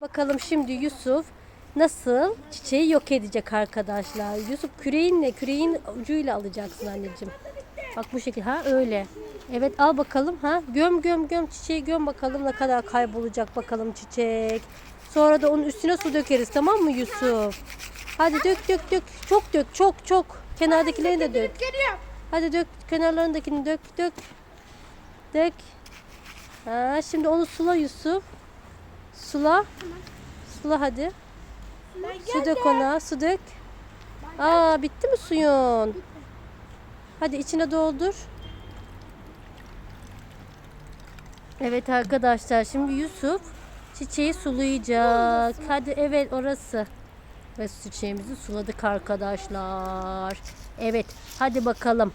Bakalım şimdi Yusuf nasıl çiçeği yok edecek arkadaşlar. Yusuf küreğinle, küreğin ucuyla alacaksın anneciğim. Bak bu şekilde. Ha öyle. Evet al bakalım. Ha göm göm göm çiçeği göm bakalım ne kadar kaybolacak bakalım çiçek. Sonra da onun üstüne su dökeriz tamam mı Yusuf? Hadi dök dök dök. Çok dök çok çok. Kenardakileri de dök. Hadi dök kenarlarındakini dök dök. Dök. Ha, şimdi onu sula Yusuf. Sula. Sula hadi. Su dök ona. Su dök. Aa bitti mi suyun? Hadi içine doldur. Evet arkadaşlar şimdi Yusuf çiçeği sulayacak. Hadi evet orası. Ve çiçeğimizi suladık arkadaşlar. Evet hadi bakalım.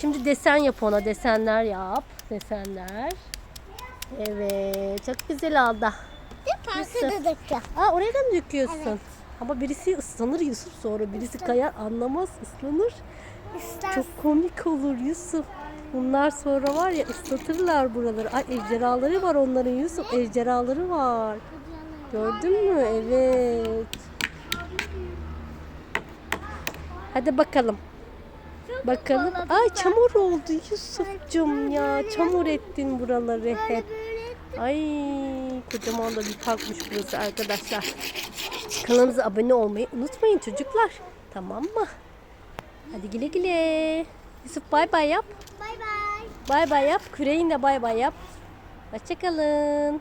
Şimdi desen yap ona desenler yap. Desenler. Evet çok güzel oldu. Parkı da dökeceğim. Aa oraya da mı döküyorsun? Ama birisi ıslanır Yusuf sonra birisi kayar anlamaz ıslanır. İster. Çok komik olur Yusuf. Bunlar sonra var ya ıslatırlar buraları. Ay ejderhaları var onların Yusuf. Ejderhaları var. Gördün mü? Evet. Hadi bakalım. Bakalım. Ay çamur oldu Yusuf'cum ya. Çamur ettin buraları hep. Ay kocaman da bir parkmış burası arkadaşlar. Kanalımıza abone olmayı unutmayın çocuklar. Tamam mı? Hadi güle güle. Yusuf bay bay yap. Bay bay. Bay bay yap. Küreğinle bay bay yap. Hoşçakalın.